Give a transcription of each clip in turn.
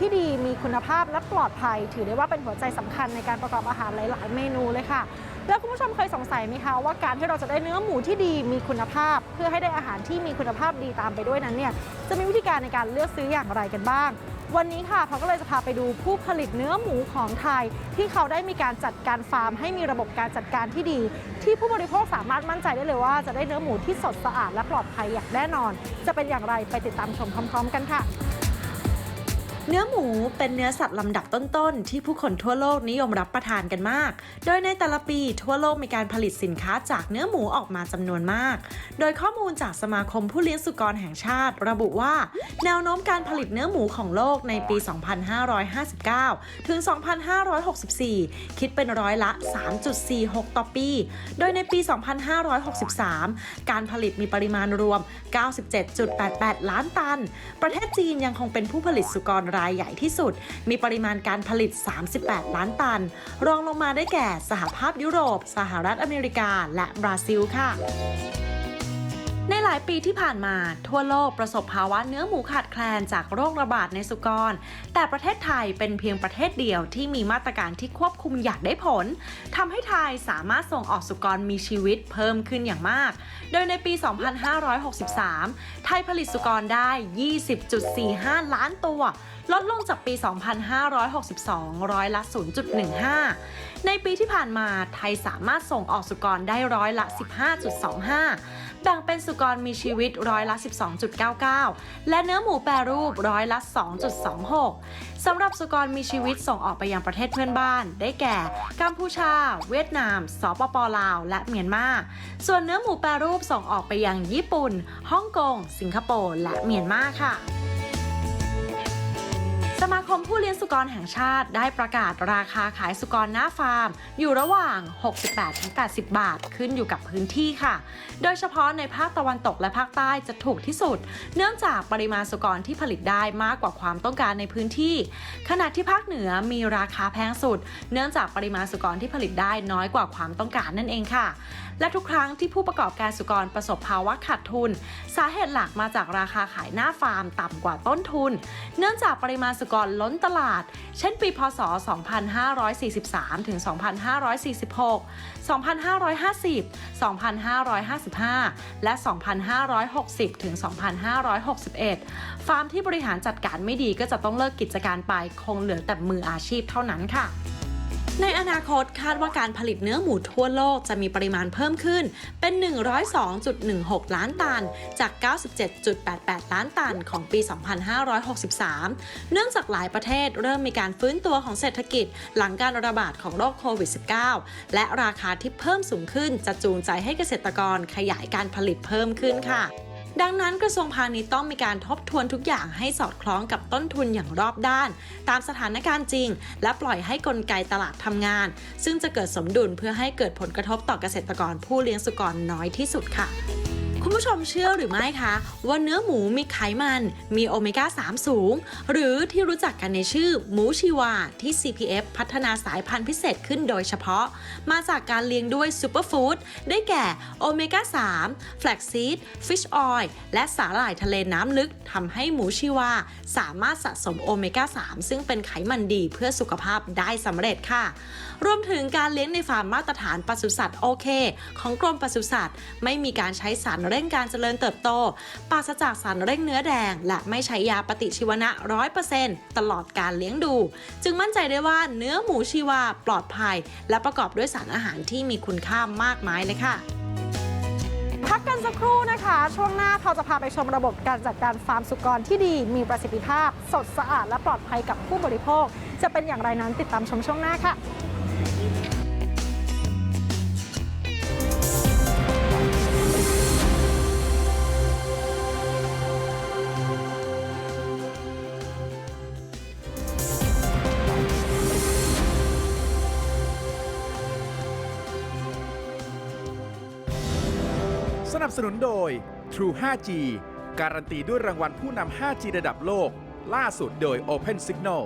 ที่ดีมีคุณภาพและปลอดภัย ถือได้ว่าเป็นหัวใจสำคัญในการประกอบอาหารหลาย ๆ เมนูเลยค่ะ แล้วคุณผู้ชมเคยสงสัยไหมคะว่าการที่เราจะได้เนื้อหมูที่ดีมีคุณภาพ เพื่อให้ได้อาหารที่มีคุณภาพดีตามไปด้วยนั้นเนี่ยจะมีวิธีการในการเลือกซื้ออย่างไรกันบ้างวันนี้ค่ะเขาก็เลยจะพาไปดูผู้ผลิตเนื้อหมูของไทย ที่เขาได้มีการจัดการฟาร์ม ให้มีระบบการจัดการที่ดี ที่ผู้บริโภคสามารถมั่นใจได้เลยว่าจะได้เนื้อหมูที่สดสะอาดและปลอดภัยอย่างแน่นอน จะเป็นอย่างไรไปติดตามชมพร้อม ๆ กันค่ะ เนื้อหมูเป็นเนื้อสัตว์ลำดับต้นๆ ที่ผู้คนทั่วโลกนิยมรับประทานกันมาก โดยในแต่ละปีทั่วโลกมีการผลิตสินค้าจากเนื้อหมูออกมาจำนวนมาก โดยข้อมูลจากสมาคมผู้เลี้ยงสุกรแห่งชาติ ระบุว่า แนวโน้มการผลิตเนื้อหมูของโลกในปี 2559 ถึง 2564 คิดเป็นร้อยละ 3.46 ต่อปี โดยในปี 2563 การผลิตมีปริมาณรวม 97.88 ล้านตัน ประเทศจีนยังคงเป็นผู้ผลิตสุกรรายใหญ่ที่สุด มีปริมาณการผลิต 38 ล้านตัน รองลงมาได้แก่สหภาพยุโรป สหรัฐอเมริกา และบราซิลค่ะในหลายปีที่ผ่านมา ทั่วโลกประสบภาวะเนื้อหมูขาดแคลนจากโรคระบาดในสุกร แต่ประเทศไทยเป็นเพียงประเทศเดียวที่มีมาตรการที่ควบคุมอย่างได้ผลทำให้ไทยสามารถส่งออกสุกรมีชีวิตเพิ่มขึ้นอย่างมาก โดยในปี 2563 ไทยผลิตสุกรได้ 20.45 ล้านตัวลดลงจากปี 2562 ร้อยละ 0.15 ในปีที่ผ่านมาไทยสามารถส่งออกสุกรได้ร้อยละ 15.25 แบ่งเป็นสุกรมีชีวิตร้อยละ 12.99 และเนื้อหมูแปรรูปร้อยละ 2.26 สำหรับสุกรมีชีวิตส่งออกไปยังประเทศเพื่อนบ้าน ได้แก่ กัมพูชา เวียดนาม สปปลาว และเมียนมา ส่วนเนื้อหมูแปรรูปส่งออกไปยังญี่ปุ่น ฮ่องกง สิงคโปร์ และเมียนมาค่ะ สมาค มผู้เลี้ยงสุกรแห่งชาติ ได้ประกาศราคาขายสุกรหน้าฟาร์ม อยู่ระหว่าง 68-80 บาท ขึ้นอยู่กับพื้นที่ค่ะ โดยเฉพาะในภาคตะวันตกและภาคใต้จะถูกที่สุด เนื่องจากปริมาณสุกรที่ผลิตได้มากกว่าความต้องการในพื้นที่ ขณะที่ภาคเหนือมีราคาแพงสุด เนื่องจากปริมาณสุกรที่ผลิตได้น้อยกว่าความต้องการนั่นเองค่ะ และทุกครั้งที่ผู้ประกอบการสุกรประสบภาวะขาดทุน สาเหตุหลักมาจากราคาขายหน้าฟาร์มต่ำกว่าต้นทุน เนื่องจากปริมาณสุกรล้นตลาด เช่นปีพศ 2543 ถึง 2546 2550 2555 และ 2560 ถึง 2561 ฟาร์มที่บริหารจัดการไม่ดีก็จะต้องเลิกกิจการไปคงเหลือแต่มืออาชีพเท่านั้นค่ะ ในอนาคตคาดว่าการผลิตเนื้อหมูทั่วโลกจะมีปริมาณเพิ่มขึ้น เป็น 102.16 ล้านตัน จาก 97.88 ล้านตันของปี 2563 เนื่องจากหลายประเทศเริ่มมีการฟื้นตัวของเศรษฐกิจ หลังการระบาดของโรคโควิด -19 และราคาที่เพิ่มสูงขึ้นจะจูงใจให้เกษตรกรขยายการผลิตเพิ่มขึ้นค่ะ ดังนั้นกระทรวงพาณิชย์ต้องมีการทบทวนทุกอย่างให้สอดคล้องกับต้นทุนอย่างรอบด้าน ตามสถานการณ์จริง และปล่อยให้กลไกตลาดทำงาน ซึ่งจะเกิดสมดุลเพื่อให้เกิดผลกระทบต่อเกษตรกรผู้เลี้ยงสุกรน้อยที่สุดค่ะ คุณผู้ชมเชื่อหรือไม่คะว่าเนื้อหมูมีไขมัน มีโอเมก้า 3 สูง หรือที่รู้จักกันในชื่อหมูชีวาที่ CPF พัฒนาสายพันธุ์พิเศษขึ้นโดยเฉพาะ มาจากการเลี้ยงด้วยซูเปอร์ฟู้ดได้แก่โอเมก้า 3 แฟลกซีดฟิชออยล์และสาหร่ายทะเลน้ำลึกทำให้หมูชีวา สามารถสะสมโอเมก้า 3 ซึ่งเป็นไขมันดีเพื่อสุขภาพได้สำเร็จค่ะ รวมถึงการเลี้ยงในฟาร์มมาตรฐานปศุสัตว์โอเค ของกรมปศุสัตว์ ไม่มีการใช้สารเร่งการเจริญเติบโตปราศจากสารเร่งเนื้อแดง และไม่ใช้ยาปฏิชีวนะ 100%ตลอดการเลี้ยงดู จึงมั่นใจได้ว่าเนื้อหมูชีวาปลอดภัย และประกอบด้วยสารอาหารที่มีคุณค่ามากมายเลยค่ะพักกันสักครู่นะคะ ช่วงหน้าเราจะพาไปชมระบบการจัดการฟาร์มสุกรที่ดี มีประสิทธิภาพ สดสะอาดและปลอดภัยกับผู้บริโภค จะเป็นอย่างไรนั้นติดตามชมช่วงหน้าค่ะ สนุนโดย True 5G การันตีด้วยรางวัลผู้นำ 5G ระดับโลก ล่าสุดโดย Open Signal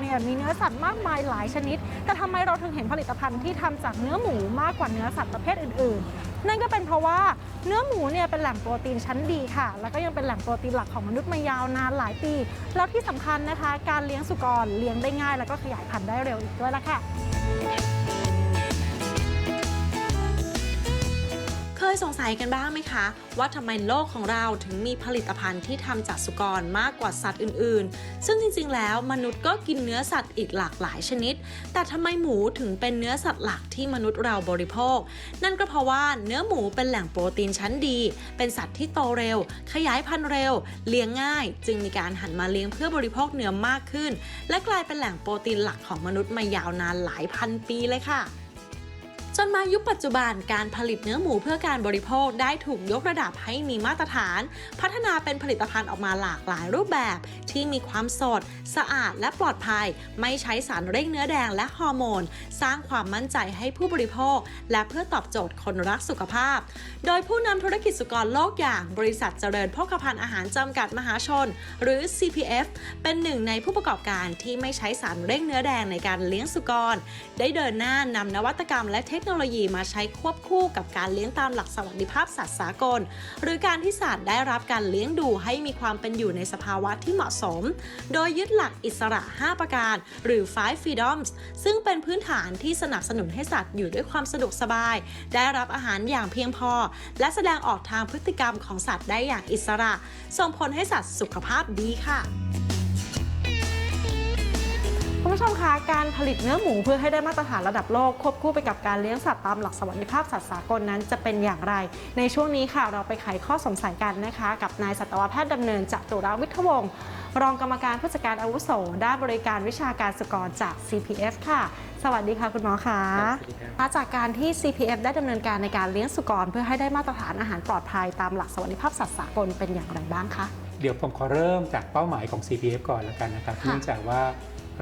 เนี่ยมีเนื้อสัตว์มากมายหลายชนิด แต่ทำไมเราถึงเห็นผลิตภัณฑ์ที่ทำจากเนื้อหมูมากกว่าเนื้อสัตว์ประเภทอื่น ๆ นั่นก็เป็นเพราะว่าเนื้อหมูเนี่ยเป็นแหล่งโปรตีนชั้นดีค่ะ แล้วก็ยังเป็นแหล่งโปรตีนหลักของมนุษย์มายาวนานหลายปี แล้วที่สำคัญนะคะ การเลี้ยงสุกรเลี้ยงได้ง่าย แล้วก็ขยายพันธุ์ได้เร็วอีกด้วยละค่ะ เคยสงสัยกันบ้างไหมคะ ว่าทำไมโลกของเราถึงมีผลิตภัณฑ์ที่ทำจากสุกรมากกว่าสัตว์อื่นๆ ซึ่งจริงๆ แล้วมนุษย์ก็กินเนื้อสัตว์อีกหลากหลายชนิด แต่ทำไมหมูถึงเป็นเนื้อสัตว์หลักที่มนุษย์เราบริโภค นั่นก็เพราะว่าเนื้อหมูเป็นแหล่งโปรตีนชั้นดี เป็นสัตว์ที่โตเร็ว ขยายพันธุ์เร็ว เลี้ยงง่าย จึงมีการหันมาเลี้ยงเพื่อบริโภคเนื้อมากขึ้น และกลายเป็นแหล่งโปรตีนหลักของมนุษย์มายาวนานหลายพันปีเลยค่ะ จนมายุคปัจจุบันการผลิตเนื้อหมูเพื่อการบริโภคได้ถูกยกระดับให้มีมาตรฐาน พัฒนาเป็นผลิตภัณฑ์ออกมาหลากหลายรูปแบบ ที่มีความสด สะอาดและปลอดภัย ไม่ใช้สารเร่งเนื้อแดงและฮอร์โมน สร้างความมั่นใจให้ผู้บริโภค และเพื่อตอบโจทย์คนรักสุขภาพ โดยผู้นำธุรกิจสุกรโลกอย่างบริษัทเจริญโภคภัณฑ์อาหารจำกัดมหาชน หรือ CPF เป็นหนึ่งในผู้ประกอบการที่ไม่ใช้สารเร่งเนื้อแดงในการเลี้ยงสุกร ได้เดินหน้านำนวัตกรรมและเทคโนโลยีมาใช้ควบคู่กับการเลี้ยงตามหลักสวัสดิภาพสัตว์สากล หรือการที่สัตว์ได้รับการเลี้ยงดูให้มีความเป็นอยู่ในสภาวะที่เหมาะสม โดยยึดหลักอิสระ 5 ประการ หรือ five freedoms ซึ่งเป็นพื้นฐานที่สนับสนุนให้สัตว์อยู่ด้วยความสะดวกสบาย ได้รับอาหารอย่างเพียงพอ และแสดงออกทางพฤติกรรมของสัตว์ได้อย่างอิสระ ส่งผลให้สัตว์สุขภาพดีค่ะ ผู้ชมคะการผลิตเนื้อหมูเพื่อให้ได้มาตรฐานระดับโลกควบคู่ไปกับการเลี้ยงสัตว์ตามหลักสวัสดิภาพสัตว์สากลนั้นจะเป็นอย่างไร ในช่วงนี้ค่ะเราไปไขข้อสงสัยกันนะคะ กับนายสัตวแพทย์ดำเนินจตุรวิทย์วงศ์รองกรรมการผู้จัดการอาวุโสด้านบริการวิชาการสุกรจาก CPF ค่ะ สวัสดีค่ะคุณหมอคะมาจากการที่ CPF ได้ดำเนินการในการเลี้ยงสุกร เพื่อให้ได้มาตรฐานอาหารปลอดภัยตามหลักสวัสดิภาพสัตว์สากลเป็นอย่างไรบ้างคะเดี๋ยวผมขอเริ่มจากเป้าหมายของ CPF ก่อนแล้วกันนะครับค่ะเนื่องจากว่า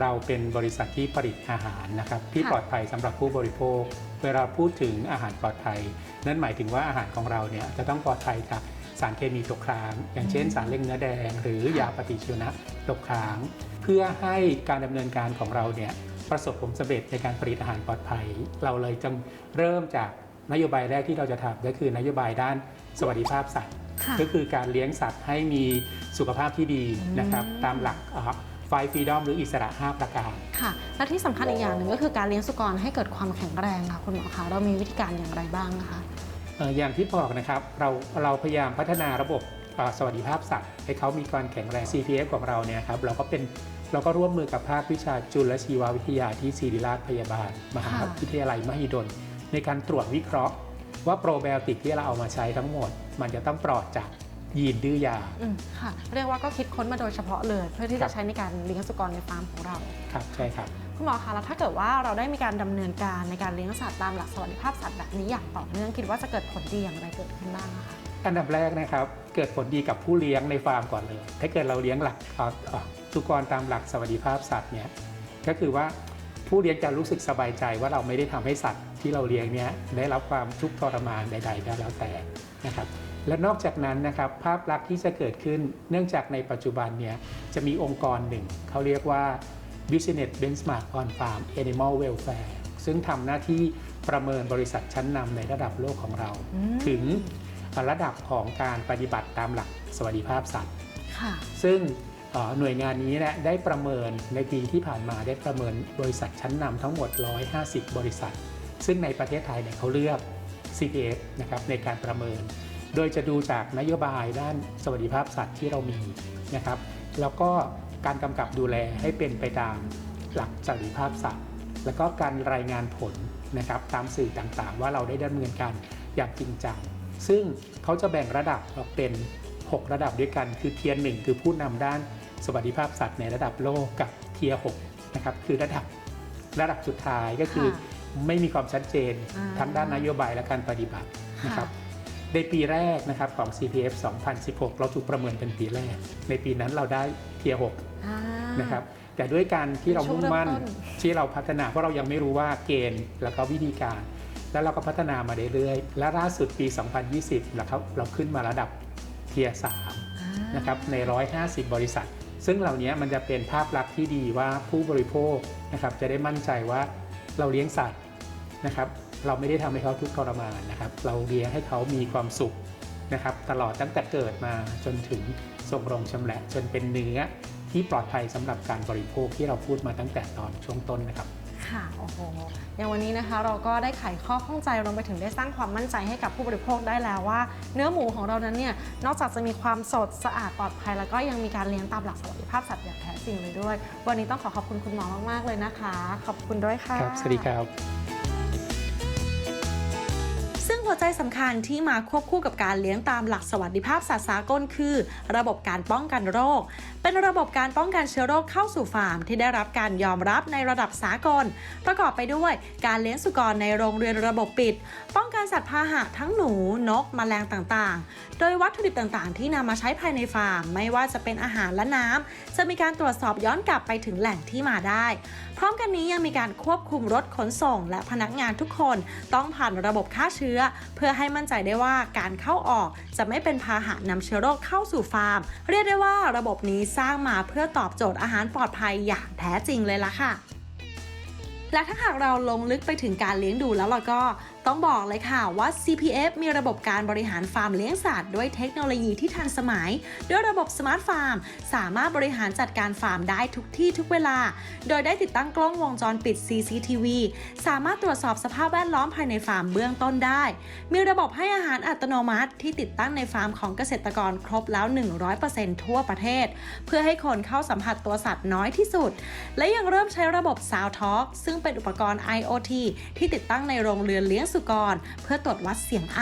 เราเป็นบริษัทที่ผลิตอาหารนะครับที่ค่ะปลอดภัยสำหรับผู้บริโภค เวลาพูดถึงอาหารปลอดภัย นั่นหมายถึงว่าอาหารของเราเนี่ยจะต้องปลอดภัยจากสารเคมีตกค้าง อย่างเช่น สารเร่งเนื้อแดง หรือค่ะยาปฏิชีวนะตกค้าง เพื่อให้การดำเนินการของเราเนี่ยประสบผลสำเร็จในการผลิตอาหารปลอดภัย เราเลยจึงเริ่มจากนโยบายแรกที่เราจะทำก็คือนโยบายด้านสวัสดิภาพสัตว์ค่ะก็คือการเลี้ยงสัตว์ให้มีสุขภาพที่ดีนะครับอืมตามหลัก ไฟฟรีดอมหรืออิสระ 5 ประการ ค่ะ และที่สำคัญอีกอย่างหนึ่งก็คือการเลี้ยงสุกรให้เกิดความแข็งแรงค่ะคุณหมอคะเรามีวิธีการอย่างไรบ้างนะคะ เอ่ออย่างที่บอกนะครับเราเราพยายามพัฒนาระบบเอ่อสวัสดิภาพสัตว์ ให้เขามีการแข็งแรง CPF ของเราเนี่ยครับเราก็เป็นเราก็ร่วมมือกับภาควิชาจุลชีววิทยาที่ศิริราชพยาบาล มหาค่ะ วิทยาลัยมหิดล ในการตรวจวิเคราะห์ ว่าโปรไบโอติกที่เราเอามาใช้ทั้งหมด มันจะต้องปลอดจาก ยีนดื้อยา อืมค่ะ เรียกว่าก็คิดค้นมาโดยเฉพาะเลย เพื่อที่ครัจะบ ใช้ในการเลี้ยงสุกรในฟาร์มของเรา ครับใช่ครับ คุณหมอคะแล้วถ้าเกิดว่าเราได้มีการดำเนินการในการเลี้ยงสัตว์ตามหลักสวัสดิภาพสัตว์แบบนี้อย่างต่อเนื่องคิดว่าจะเกิดผลดีอย่างไรเกิดขึ้นบ้างอะคะ อันดับแรกนะครับเกิดผลดีกับผู้เลี้ยงในฟาร์มก่อนเลย ถ้าเกิดเราเลี้ยงหลักเอ่อเอ่อสุกรตามหลักสวัสดิภาพสัตว์เนี่ยก็คือว่าผู้เลี้ยงจะรู้สึกสบายใจว่าเราไม่ได้ทำให้สัตว์ที่เราเลี้ยงเนี่ยได้รับความทุกข์ทรมานใดๆก็แล้วแต่นะครับ และนอกจากนั้นนะครับภาพลักษณ์ที่จะเกิดขึ้นเนื่องจากในปัจจุบันเนี่ยจะมีองค์กรหนึ่ง เขาเรียกว่า Business Benchmark on Farm Animal Welfare ซึ่งทำหน้าที่ประเมินบริษัทชั้นนำในระดับโลกของเราอืมถึงระดับของการปฏิบัติตามหลักสวัสดิภาพสัตว์ค่ะซึ่งเอ่อหน่วยงานนี้เนี่ยได้ประเมินในปีที่ผ่านมาได้ประเมินบริษัทชั้นนำทั้งหมด 150 บริษัท ซึ่งในประเทศไทยเนี่ยเขาเลือก CPF นะครับในการประเมิน โดยจะดูจากนโยบายด้านสวัสดิภาพสัตว์ที่เรามีนะครับ แล้วก็การกำกับดูแลให้เป็นไปตามหลักสวัสดิภาพสัตว์ แล้วก็การรายงานผลนะครับตามสื่อต่างๆ ว่าเราได้ดำเนินการอย่างจริงจัง ซึ่งเขาจะแบ่งระดับออกเป็น 6 ระดับด้วยกัน คือเทียร์หนึ่งคือผู้นำด้านสวัสดิภาพสัตว์ในระดับโลกกับเทียร์หกนะครับคือระดับระดับสุดท้ายก็คือค่ะไม่มีความชัดเจนอ่าทั้งด้านนโยบายและการปฏิบัตินะครับ ในปีแรกนะครับของ CPF 2016 เราถูกประเมินเป็นปีแรก ในปีนั้นเราได้เทียร์หกอ่า นะครับแต่ด้วยการที่เราช่วงมุ่งมั่นเริ่มต้น ที่เราพัฒนาเพราะเรายังไม่รู้ว่าเกณฑ์แล้วก็วิธีการ แล้วเราก็พัฒนามาเรื่อยๆและล่าสุดปี 2020นะครับเราขึ้นมาระดับเทียร์3นะครับใน 150 บริษัท ซึ่งเหล่านี้มันจะเป็นภาพลักษณ์ที่ดีว่าผู้บริโภคนะครับจะได้มั่นใจว่าเราเลี้ยงสัตว์นะครับ เราไม่ได้ทำให้เขาทุกข์ทรมานนะครับ เราเลี้ยงให้เขามีความสุขนะครับ ตลอดตั้งแต่เกิดมาจนถึงส่งโรงชำแหละ จนเป็นเนื้อที่ปลอดภัยสำหรับการบริโภคที่เราพูดมาตั้งแต่ตอนช่วงต้นนะครับค่ะโอ้โหอย่างวันนี้นะคะเราก็ได้ไขข้อข้องใจรวมไปถึงได้สร้างความมั่นใจให้กับผู้บริโภคได้แล้วว่า เนื้อหมูของเรานั้นเนี่ยนอกจากจะมีความสดสะอาดปลอดภัย แล้วก็ยังมีการเลี้ยงตามหลักสวัสดิภาพสัตว์อย่างแท้จริงเลยด้วย วันนี้ต้องขอขอบคุณคุณหมอมากๆเลยนะคะ ขอบคุณด้วยค่ะครับสวัสดีครับ หัวใจสำคัญที่มาควบคู่กับการเลี้ยงตามหลักสวัสดิภาพสัตว์สากลคือ ระบบการป้องกันโรค เป็นระบบการป้องกันเชื้อโรคเข้าสู่ฟาร์ม ที่ได้รับการยอมรับในระดับสากล ประกอบไปด้วยการเลี้ยงสุกรในโรงเรือนระบบปิด ป้องกันสัตว์พาหะทั้งหนู นกแมลงต่างๆ โดยวัตถุดิบต่างๆ ที่นำมาใช้ภายในฟาร์ม ไม่ว่าจะเป็นอาหารและน้ำจะมีการตรวจสอบย้อนกลับไปถึงแหล่งที่มาได้ พร้อมกันนี้ยังมีการควบคุมรถขนส่ง และพนักงานทุกคน ต้องผ่านระบบฆ่าเชื้อเพื่อให้มั่นใจได้ว่าการเข้าออกจะไม่เป็นพาหะนำเชื้อโรคเข้าสู่ฟาร์ม เรียกได้ว่าระบบนี้สร้างมาเพื่อตอบโจทย์อาหารปลอดภัยอย่างแท้จริงเลยล่ะค่ะและถ้าหากเราลงลึกไปถึงการเลี้ยงดูแล้วเราก็ ต้องบอกเลยค่ะว่า CPF มีระบบการบริหารฟาร์มเลี้ยงสัตว์ด้วยเทคโนโลยีที่ทันสมัย ด้วยระบบสมาร์ทฟาร์มสามารถบริหารจัดการฟาร์มได้ทุกที่ทุกเวลา โดยได้ติดตั้งกล้องวงจรปิด CCTV สามารถตรวจสอบสภาพแวดล้อมภายในฟาร์มเบื้องต้นได้ มีระบบให้อาหารอัตโนมัติที่ติดตั้งในฟาร์มของเกษตรกรครบแล้ว 100%ทั่วประเทศ เพื่อให้คนเข้าสัมผัสตัวสัตว์น้อยที่สุด และยังเริ่มใช้ระบบ Sound Talk ซึ่งเป็นอุปกรณ์ IoT ที่ติดตั้งในโรงเรือนเลี้ยงสุกร เพื่อตรวจวัดเสียงไอ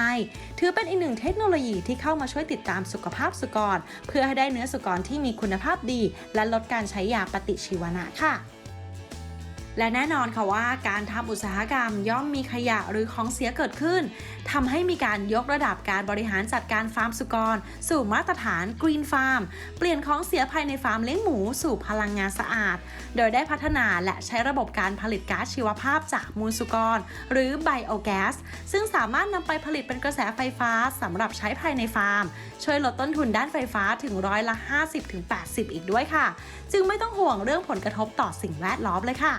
ถือเป็นอีกหนึ่งเทคโนโลยีที่เข้ามาช่วยติดตามสุขภาพสุกร เพื่อให้ได้เนื้อสุกรที่มีคุณภาพดี และลดการใช้ยาปฏิชีวนะค่ะ และแน่นอนค่ะว่าการทำอุตสาหกรรมย่อมมีขยะหรือของเสียเกิดขึ้นทำให้มีการยกระดับการบริหารจัดการฟาร์มสุกร สู่มาตรฐาน Green Farm เปลี่ยนของเสียภายในฟาร์มเลี้ยงหมูสู่พลังงานสะอาด โดยได้พัฒนาและใช้ระบบการผลิตก๊าซชีวภาพจากมูลสุกร หรือไบโอแก๊สซึ่งสามารถนำไปผลิตเป็นกระแสไฟฟ้าสำหรับใช้ภายในฟาร์ม ช่วยลดต้นทุนด้านไฟฟ้าถึงร้อยละ 50-80 อีกด้วยค่ะ จึงไม่ต้องห่วงเรื่องผลกระทบต่อสิ่งแวดล้อมเลยค่ะ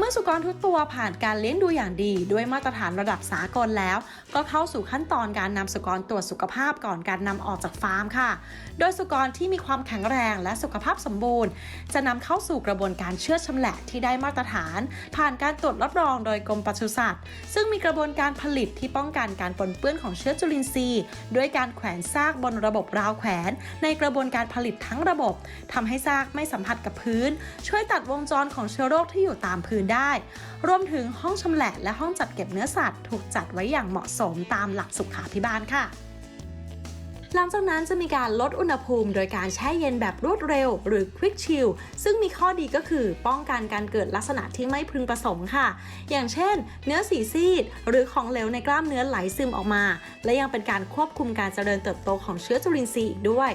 เมื่อสุกรทุกตัวผ่านการเลี้ยงดูอย่างดีด้วยมาตรฐานระดับสากลแล้ว ก็เข้าสู่ขั้นตอนการนำสุกรตรวจสุขภาพก่อนการนำออกจากฟาร์มค่ะ โดยสุกรที่มีความแข็งแรงและสุขภาพสมบูรณ์ จะนำเข้าสู่กระบวนการเชือดชำแหละที่ได้มาตรฐาน ผ่านการตรวจรับรองโดยกรมปศุสัตว์ ซึ่งมีกระบวนการผลิตที่ป้องกันการปนเปื้อนของเชื้อจุลินทรีย์ ด้วยการแขวนซากบนระบบราวแขวน ในกระบวนการผลิตทั้งระบบทำให้ซากไม่สัมผัสกับพื้น ช่วยตัดวงจรของเชื้อโรคที่อยู่ตามพื้นได้ รวมถึงห้องชำแหละและห้องจัดเก็บเนื้อสัตว์ถูกจัดไว้อย่างเหมาะสมตามหลักสุขาภิบาลค่ะหลังจากนั้นจะมีการลดอุณหภูมิ โดยการแช่เย็นแบบรวดเร็ว หรือ Quick Chill ซึ่งมีข้อดีก็คือป้องกันการเกิดลักษณะที่ไม่พึงประสงค์ค่ะ อย่างเช่น เนื้อสีซีด หรือของเหลวในกล้ามเนื้อไหลซึมออกมา และยังเป็นการควบคุมการเจริญเติบโตของเชื้อจุลินทรีย์อีกด้วย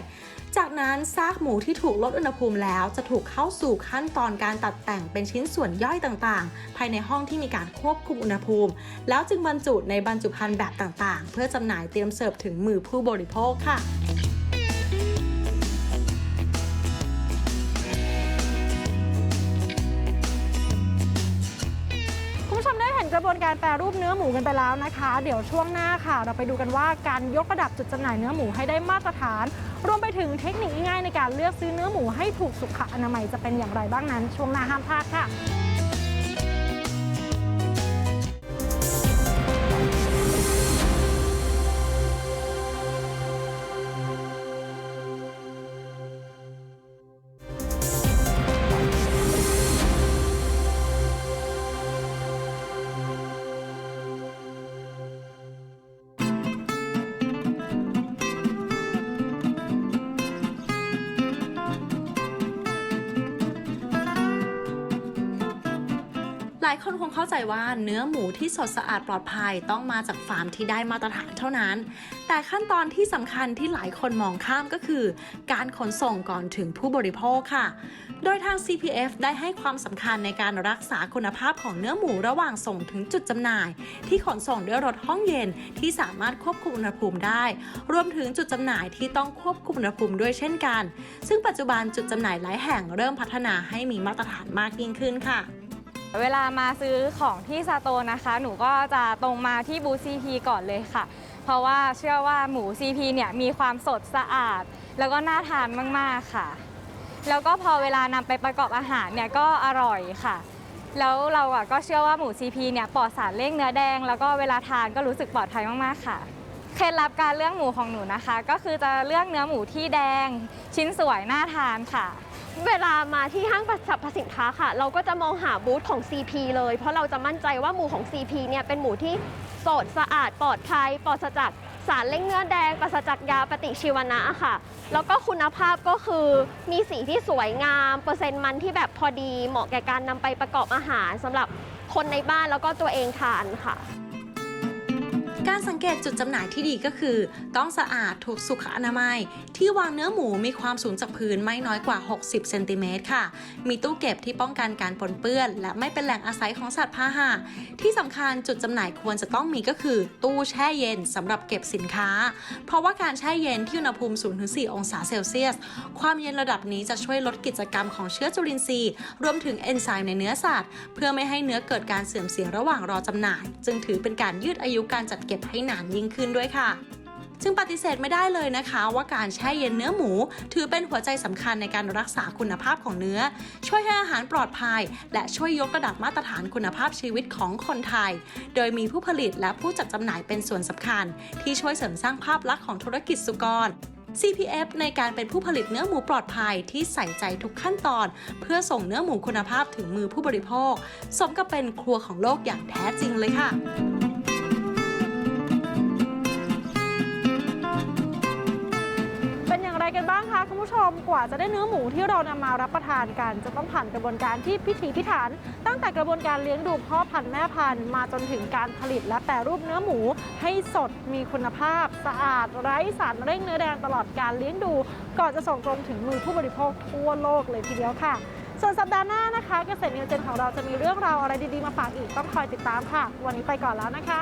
จากนั้นซากหมูที่ถูกลดอุณหภูมิแล้วจะถูกเข้าสู่ขั้นตอนการตัดแต่งเป็นชิ้นส่วนย่อยต่างๆ ภายในห้องที่มีการควบคุมอุณหภูมิ แล้วจึงบรรจุในบรรจุภัณฑ์แบบต่างๆ เพื่อจำหน่ายเตรียมเสิร์ฟถึงมือผู้บริโภคค่ะคุณผู้ชมได้เห็นกระบวนการแปรรูปเนื้อหมูกันไปแล้วนะคะ เดี๋ยวช่วงหน้าค่ะ เราไปดูกันว่าการยกระดับจุดจำหน่ายเนื้อหมูให้ได้มาตรฐาน รวมไปถึงเทคนิคง่ายๆในการเลือกซื้อเนื้อหมูให้ถูกสุขอนามัยจะเป็นอย่างไรบ้างนั้น ช่วงหน้าห้ามพลาดค่ะ คนคงเข้าใจว่าเนื้อหมูที่สดสะอาดปลอดภัยต้องมาจากฟาร์มที่ได้มาตรฐานเท่านั้น แต่ขั้นตอนที่สำคัญที่หลายคนมองข้ามก็คือ การขนส่งก่อนถึงผู้บริโภคค่ะ โดยทาง CPF ได้ให้ความสำคัญในการรักษาคุณภาพของเนื้อหมูระหว่างส่งถึงจุดจำหน่าย ที่ขนส่งด้วยรถห้องเย็นที่สามารถควบคุมอุณหภูมิได้ รวมถึงจุดจำหน่ายที่ต้องควบคุมอุณหภูมิด้วยเช่นกัน ซึ่งปัจจุบันจุดจำหน่ายหลายแห่งเริ่มพัฒนาให้มีมาตรฐานมากยิ่งขึ้นค่ะ เวลามาซื้อของที่ซาโตนะคะ หนูก็จะตรงมาที่บูธ CP ก่อนเลยค่ะ เพราะว่าเชื่อว่าหมู CP เนี่ยมีความสดสะอาด แล้วก็น่าทานมากๆค่ะ แล้วก็พอเวลานำไปประกอบอาหารเนี่ยก็อร่อยค่ะ แล้วเราอะก็เชื่อว่าหมู CP เนี่ยปลอดสารเล่งเนื้อแดง แล้วก็เวลาทานก็รู้สึกปลอดภัยมากๆค่ะเคล็ดลับการเลือกหมูของหนูนะคะ ก็คือจะเลือกเนื้อหมูที่แดง ชิ้นสวยน่าทานค่ะ เวลามาที่ห้างสรรพสินค้าค่ะ เราก็จะมองหาบูธของ CP เลย เพราะเราจะมั่นใจว่าหมูของ CP เนี่ยเป็นหมูที่สดสะอาดปลอดภัยปลอดจากสารเล่งเนื้อแดงปราศจากยาปฏิชีวนะค่ะ แล้วก็คุณภาพก็คือมีสีที่สวยงาม เปอร์เซ็นต์มันที่แบบพอดีเหมาะแก่การนำไปประกอบอาหารสำหรับคนในบ้านแล้วก็ตัวเองทานค่ะ การสังเกตจุดจำหน่ายที่ดีก็คือ ต้องสะอาดถูกสุขอนามัย ที่วางเนื้อหมูมีความสูงจากพื้นไม่น้อยกว่า 60เซนติเมตรค่ะ มีตู้เก็บที่ป้องกันการปนเปื้อน และไม่เป็นแหล่งอาศัยของสัตว์พาหะที่สำคัญจุดจำหน่ายควรจะต้องมีก็คือ ตู้แช่เย็นสำหรับเก็บสินค้า เพราะว่าการแช่เย็นที่อุณหภูมิ0ถึง4องศาเซลเซียส ความเย็นระดับนี้จะช่วยลดกิจกรรมของเชื้อจุลินทรีย์ รวมถึงเอนไซม์ในเนื้อสัตว์ เพื่อไม่ให้เนื้อเกิดการเสื่อมเสียระหว่างรอจำหน่าย จึงถือเป็นการยืดอายุการจัดเก็บให้นานยิ่งขึ้นด้วยค่ะ จึงปฏิเสธไม่ได้เลยนะคะ ว่าการแช่เย็นเนื้อหมู ถือเป็นหัวใจสำคัญในการรักษาคุณภาพของเนื้อ ช่วยให้อาหารปลอดภัย และช่วยยกระดับมาตรฐานคุณภาพชีวิตของคนไทย โดยมีผู้ผลิตและผู้จัดจำหน่ายเป็นส่วนสำคัญ ที่ช่วยเสริมสร้างภาพลักษณ์ของธุรกิจสุกร CPF ในการเป็นผู้ผลิตเนื้อหมูปลอดภัยที่ใส่ใจทุกขั้นตอน เพื่อส่งเนื้อหมูคุณภาพถึงมือผู้บริโภค สมกับเป็นครัวของโลกอย่างแท้จริงเลยค่ะ คุณผู้ชมกว่าจะได้เนื้อหมูที่เรานำมารับประทานกัน จะต้องผ่านกระบวนการที่พิถีพิถัน ตั้งแต่กระบวนการเลี้ยงดูพ่อพันธุ์แม่พันธุ์มาจนถึงการผลิตและแปรรูปเนื้อหมูให้สดมีคุณภาพ สะอาดไร้สารเร่งเนื้อแดงตลอดการเลี้ยงดู ก่อนจะส่งตรงถึงมือผู้บริโภคทั่วโลกเลยทีเดียวค่ะส่วนสัปดาห์หน้านะคะ เกษตรนิวเจนของเราจะมีเรื่องราวอะไรดี ๆ มาฝากอีกต้องคอยติดตามค่ะ วันนี้ไปก่อนแล้วนะคะ